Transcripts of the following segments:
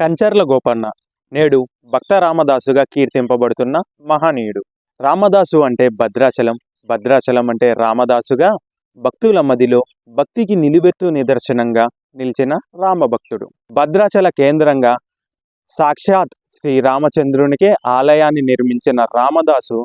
కంచర్ల గోపన్న నేడు భక్త రామదాసుగా కీర్తింపబడుతున్న మహనీయుడు. రామదాసు అంటే భద్రాచలం. భద్రాచలం అంటే రామదాసుగా భక్తుల మదిలో భక్తికి నిలువెత్తు నిదర్శనంగా నిలిచిన రామభక్తుడు. భద్రాచల కేంద్రంగా సాక్షాత్ శ్రీరామచంద్రునికే ఆలయాన్ని నిర్మించిన రామదాసు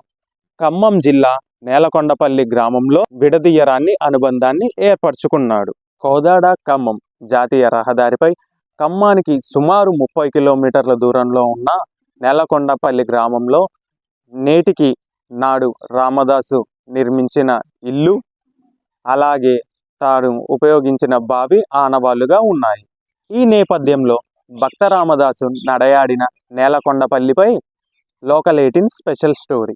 ఖమ్మం జిల్లా నేలకొండపల్లి గ్రామంలో విడదీయరాన్ని అనుబంధాన్ని ఏర్పరచుకున్నాడు. కోదాడ ఖమ్మం జాతీయ రహదారిపై ఖమ్మానికి సుమారు ముప్పై కిలోమీటర్ల దూరంలో ఉన్న నేలకొండపల్లి గ్రామంలో నేటికి నాడు రామదాసు నిర్మించిన ఇల్లు అలాగే తాను ఉపయోగించిన బావి ఆనవాళ్ళుగా ఉన్నాయి. ఈ నేపథ్యంలో భక్త రామదాసు నడయాడిన నేలకొండపల్లిపై లోకల్ ఎయిటీన్ స్పెషల్ స్టోరీ.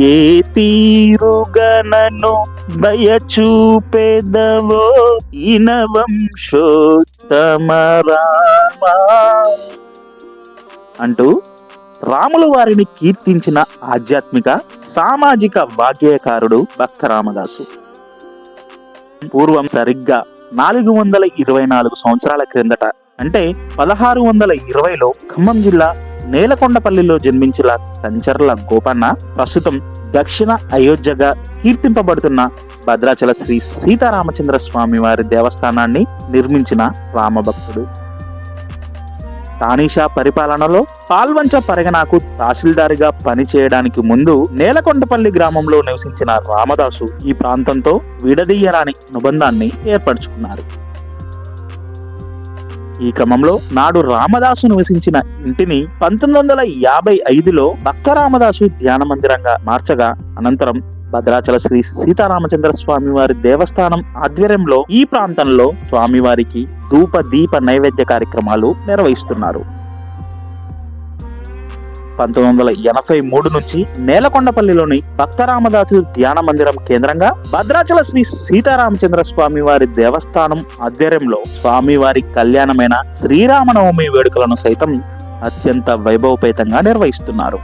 ఏ తీరుగనను దయచూపెదవో ఇనవంశోత్తమరామా అంటూ రాముల వారిని కీర్తించిన ఆధ్యాత్మిక సామాజిక వాగ్గేయకారుడు భక్త రామదాసు పూర్వం సరిగ్గా నాలుగు వందల ఇరవై నాలుగు సంవత్సరాల క్రిందట అంటే పదహారు వందల ఇరవైలో ఖమ్మం జిల్లా నేలకొండపల్లిలో జన్మించిన కంచర్ల గోపన్న ప్రస్తుతం దక్షిణ అయోధ్యగా కీర్తింపబడుతున్న భద్రాచల శ్రీ సీతారామచంద్ర స్వామి వారి దేవస్థానాన్ని నిర్మించిన రామభక్తుడు. తానీషా పరిపాలనలో పాల్వంచ పరిగణకు తహసీల్దారిగా పనిచేయడానికి ముందు నేలకొండపల్లి గ్రామంలో నివసించిన రామదాసు ఈ ప్రాంతంతో విడదీయరాని అనుబంధాన్ని ఏర్పరచుకున్నారు. ఈ క్రమంలో నాడు రామదాసు నివసించిన ఇంటిని పంతొమ్మిది వందల యాభై ఐదులో భక్త రామదాసు ధ్యాన మందిరంగా మార్చగా అనంతరం భద్రాచల శ్రీ సీతారామచంద్ర స్వామి వారి దేవస్థానం ఆధ్వర్యంలో ఈ ప్రాంతంలో స్వామివారికి ధూప దీప నైవేద్య కార్యక్రమాలు నిర్వహిస్తున్నారు. పంతొమ్మిది వందల ఎనభై మూడు నుంచి నేలకొండపల్లిలోని భక్తరామదాసు ధ్యాన మందిరం కేంద్రంగా భద్రాచల శ్రీ సీతారామచంద్ర స్వామి వారి దేవస్థానం ఆధ్వర్యంలో స్వామివారి కళ్యాణమైన శ్రీరామనవమి వేడుకలను సైతం అత్యంత వైభవపేతంగా నిర్వహిస్తున్నారు.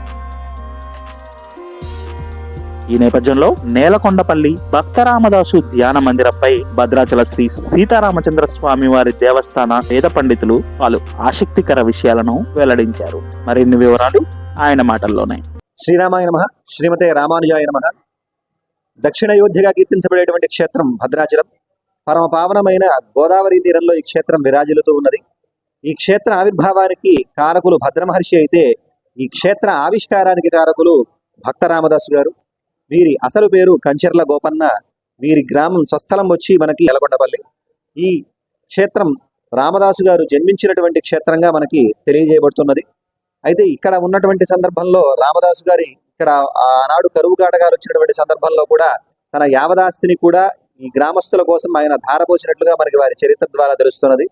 ఈ నేపథ్యంలో నేలకొండపల్లి భక్త రామదాసు ధ్యాన మందిరంపై భద్రాచల శ్రీ సీతారామచంద్ర స్వామి వారి దేవస్థాన వేద పండితులు పలు ఆసక్తికర విషయాలను వెల్లడించారు. మరిన్ని వివరాలు ఆయన మాటల్లోనే. శ్రీరామాయ నమ. శ్రీమతే రామానుజాయ నమ. దక్షిణయోధ్యగా కీర్తించబడేటువంటి క్షేత్రం భద్రాచలం. పరమ పావనమైన గోదావరి తీరంలో ఈ క్షేత్రం విరాజిల్లుతూ ఉన్నది. ఈ క్షేత్ర ఆవిర్భావానికి కారకులు భద్రమహర్షి అయితే ఈ క్షేత్ర ఆవిష్కారానికి కారకులు భక్త రామదాసు గారు. వీరి అసలు పేరు కంచెర్ల గోపన్న. వీరి గ్రామం స్వస్థలం వచ్చి మనకి ఎలగొండపల్లి. ఈ క్షేత్రం రామదాసు గారు జన్మించినటువంటి క్షేత్రంగా మనకి తెలియజేయబడుతున్నది. అయితే ఇక్కడ ఉన్నటువంటి సందర్భంలో రామదాసు గారి ఇక్కడ ఆనాడు కరువు కాటగారు వచ్చినటువంటి సందర్భంలో కూడా తన యావదాస్తిని కూడా ఈ గ్రామస్తుల కోసం ఆయన ధారపోసినట్లుగా మనకి వారి చరిత్ర ద్వారా తెలుస్తున్నది.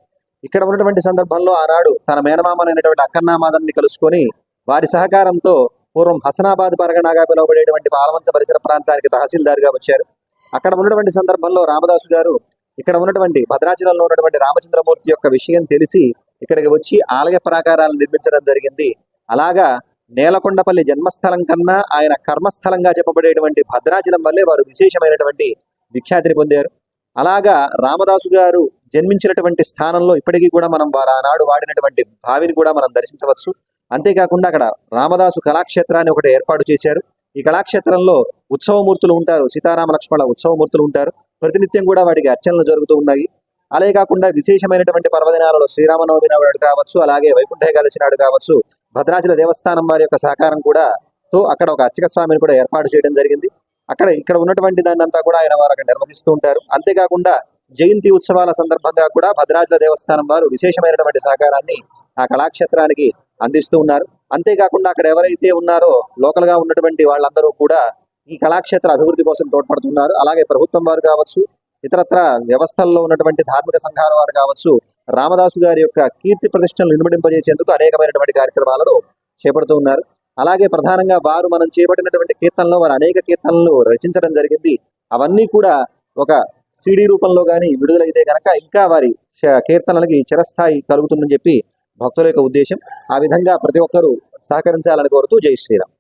ఇక్కడ ఉన్నటువంటి సందర్భంలో ఆనాడు తన మేనమామనైనటువంటి అక్కన్నామాదన్ని కలుసుకొని వారి సహకారంతో పూర్వం హసనాబాద్ పరగణాగా పిలువబడేటువంటి పాలవంశ పరిసర ప్రాంతానికి తహసీల్దార్గా వచ్చారు. అక్కడ ఉన్నటువంటి సందర్భంలో రామదాసు గారు ఇక్కడ ఉన్నటువంటి భద్రాచలంలో ఉన్నటువంటి రామచంద్రమూర్తి యొక్క విషయం తెలిసి ఇక్కడికి వచ్చి ఆలయ ప్రాకారాలను నిర్మించడం జరిగింది. అలాగా నేలకొండపల్లి జన్మస్థలం కన్నా ఆయన కర్మస్థలంగా చెప్పబడేటువంటి భద్రాచలం వల్లే వారు విశేషమైనటువంటి విఖ్యాతిని పొందారు. అలాగా రామదాసు గారు జన్మించినటువంటి స్థానంలో ఇప్పటికీ కూడా మనం వారు ఆనాడు వాడినటువంటి బావిని కూడా మనం దర్శించవచ్చు. అంతేకాకుండా అక్కడ రామదాసు కళాక్షేత్రాన్ని ఒకటి ఏర్పాటు చేశారు. ఈ కళాక్షేత్రంలో ఉత్సవమూర్తులు ఉంటారు. సీతారామ లక్ష్మణ ఉత్సవమూర్తులు ఉంటారు. ప్రతినిత్యం కూడా వాటికి అర్చనలు జరుగుతూ ఉన్నాయి. అలాగే కాకుండా విశేషమైనటువంటి పర్వదినాలలో శ్రీరామనవమి నాడు కావచ్చు అలాగే వైకుంఠ ఏకాదశి నాడు కావచ్చు భద్రాచల దేవస్థానం వారి యొక్క సహకారం కూడా తో అక్కడ ఒక అర్చక స్వామిని కూడా ఏర్పాటు చేయడం జరిగింది. అక్కడ ఇక్కడ ఉన్నటువంటి దాన్ని అంతా కూడా ఆయన వారు అక్కడ నిర్వహిస్తూ ఉంటారు. అంతేకాకుండా జయంతి ఉత్సవాల సందర్భంగా కూడా భద్రాచల దేవస్థానం వారు విశేషమైనటువంటి సహకారాన్ని ఆ కళాక్షేత్రానికి అందిస్తూ ఉన్నారు. అంతేకాకుండా అక్కడ ఎవరైతే ఉన్నారో లోకల్గా ఉన్నటువంటి వాళ్ళందరూ కూడా ఈ కళాక్షేత్ర అభివృద్ధి కోసం తోడ్పడుతున్నారు. అలాగే ప్రభుత్వం వారు కావచ్చు ఇతరత్ర వ్యవస్థల్లో ఉన్నటువంటి ధార్మిక సంఘాల వారు కావచ్చు రామదాసు గారి యొక్క కీర్తి ప్రతిష్టలను ఇనుమడింపజేసేందుకు అనేకమైనటువంటి కార్యక్రమాలను చేపడుతూ ఉన్నారు. అలాగే ప్రధానంగా వారు మనం చేపట్టినటువంటి కీర్తనలో వారు అనేక కీర్తనలు రచించడం జరిగింది. అవన్నీ కూడా ఒక సిడి రూపంలో కానీ విడుదలైతే కనుక ఇంకా వారి కీర్తనలకి చిరస్థాయి కలుగుతుందని చెప్పి భక్తుల యొక్క ఉద్దేశం. ఆ విధంగా ప్రతి ఒక్కరూ సహకరించాలని కోరుతూ జై శ్రీరామ్.